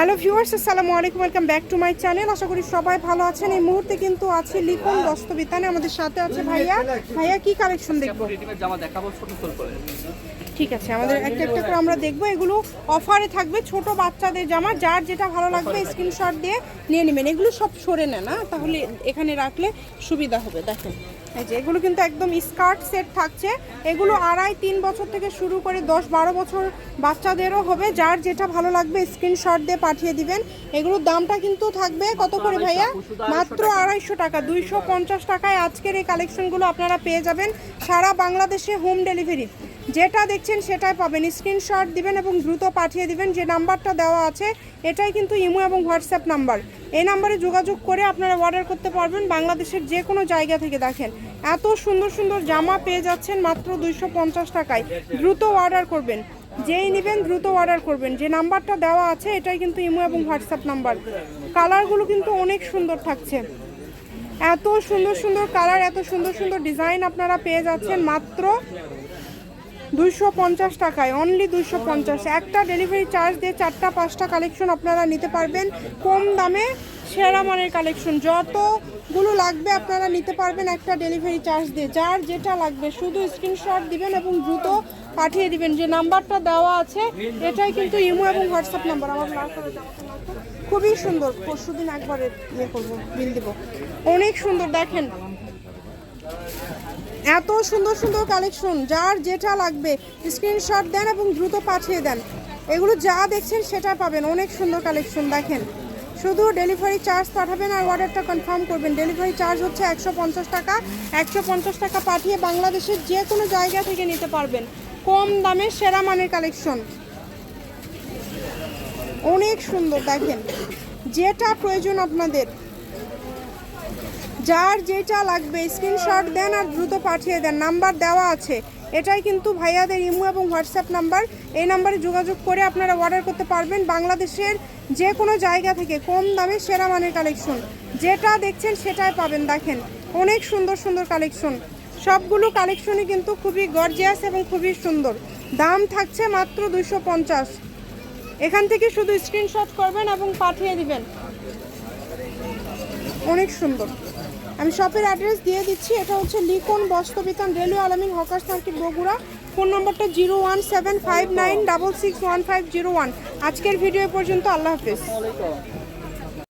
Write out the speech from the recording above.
Hello viewers আসসালামু আলাইকুম welcome back to my channel. আশা করি সবাই ভালো আছেন। এই মুহূর্তে কিন্তু আছে লিখন দস্তবিতানে। আমাদের সাথে আছে ভাইয়া। ভাইয়া কি কালেকশন দেখব? রেডিমেড জামা দেখাবো ছোট সোল করে। ঠিক আছে আমাদের একটা একটা করে আমরা দেখব। এগুলো অফারে থাকবে ছোট বাচ্চাদের জামা। যার যেটা ভালো লাগবে স্ক্রিনশট দিয়ে নিয়ে নেবেন। এগুলো সব সরে নেয় না তাহলে এখানে রাখলে সুবিধা হবে। দেখেন এই যে এগুলো কিন্তু একদম স্কার্ট সেট থাকছে। এগুলো আড়াই তিন বছর থেকে শুরু করে দশ বারো বছর বাচ্চাদেরও হবে। যার যেটা ভালো লাগবে স্ক্রিনশট দিয়ে পাঠিয়ে দিবেন। এগুলোর দামটা কিন্তু থাকবে কত করে ভাইয়া? মাত্র আড়াইশো টাকা, দুইশো পঞ্চাশ টাকায় আজকের এই কালেকশনগুলো আপনারা পেয়ে যাবেন সারা বাংলাদেশে হোম ডেলিভারি। যেটা দেখছেন সেটাই পাবেন। স্ক্রিনশট দিবেন এবং দ্রুত পাঠিয়ে দিবেন। যে নাম্বারটা দেওয়া আছে, এটাই কিন্তু ইমো এবং হোয়াটসঅ্যাপ নাম্বার। এই নাম্বারে যোগাযোগ করে আপনারা অর্ডার করতে পারবেন বাংলাদেশের যে কোনো জায়গা থেকে দেখেন। এত সুন্দর সুন্দর জামা পেয়ে যাচ্ছেন মাত্র দুইশো পঞ্চাশ টাকায়। দ্রুত অর্ডার করবেন। যেই নেবেন দ্রুত অর্ডার করবেন। যে নাম্বারটা দেওয়া আছে, এটাই কিন্তু ইমো এবং হোয়াটসঅ্যাপ নাম্বার কালারগুলো কিন্তু অনেক সুন্দর থাকছে। এত সুন্দর সুন্দর কালার এত সুন্দর সুন্দর ডিজাইন আপনারা পেয়ে যাচ্ছেন মাত্র দুইশো পঞ্চাশ টাকায় অনলি দুইশো পঞ্চাশ। একটা ডেলিভারি চার্জ দিয়ে চারটা, পাঁচটা কালেকশন আপনারা নিতে পারবেন। কম দামে সেরা মানের কালেকশন যতগুলো লাগবে আপনারা নিতে পারবেন একটা ডেলিভারি চার্জ দিয়ে। যার যেটা লাগবে, শুধু স্ক্রিনশট দিবেন এবং দ্রুত পাঠিয়ে দিবেন। যে নাম্বারটা দেওয়া আছে, এটাই কিন্তু ইমো এবং হোয়াটসঅ্যাপ নাম্বার। আমার। খুবই সুন্দর। পরশু দিন একবারে ইয়ে করব, বিল দেবো। অনেক সুন্দর, দেখেন। এত সুন্দর সুন্দর কালেকশন যার যেটা লাগবে স্ক্রিনশট দেন এবং দ্রুত পাঠিয়ে দেন। এগুলো যা দেখছেন সেটা পাবেন, অনেক সুন্দর কালেকশন দেখেন। শুধু ডেলিভারি চার্জ পাঠাবেন আর অর্ডারটা কনফার্ম করবেন। ডেলিভারি চার্জ হচ্ছে একশো পঞ্চাশ টাকা। একশো পঞ্চাশ টাকা পাঠিয়ে বাংলাদেশের যে কোনো জায়গা থেকে নিতে পারবেন। কম দামে সেরা মানের কালেকশন অনেক সুন্দর, দেখেন। যেটা প্রয়োজন আপনাদের। যার যেটা লাগবে স্ক্রিনশট দেন আর দ্রুত পাঠিয়ে দেন। নাম্বার দেওয়া আছে। এটাই কিন্তু ভাইয়াদের ইমো এবং হোয়াটসঅ্যাপ নাম্বার। এই নাম্বারে যোগাযোগ করে আপনারা অর্ডার করতে পারবেন বাংলাদেশের যে কোনো জায়গা থেকে কম দামে সেরা মানের কালেকশন যেটা দেখছেন সেটাই পাবেন। দেখেন, অনেক সুন্দর সুন্দর কালেকশন সবগুলো কালেকশনই কিন্তু খুবই গর্জিয়াস এবং খুবই সুন্দর। দাম থাকছে মাত্র দুশো পঞ্চাশ। এখান থেকে শুধু স্ক্রিনশট করবেন এবং পাঠিয়ে দিবেন। অনেক সুন্দর। আমি শপের অ্যাড্রেস দিয়ে দিচ্ছি, এটা হচ্ছে লিকন বস্তবিতান railway Alamin hawker circuit Bogura. Phone নম্বরটা zero one seven five nine double six one five zero one. আজকের ভিডিও পর্যন্ত আল্লাহ হাফিজ।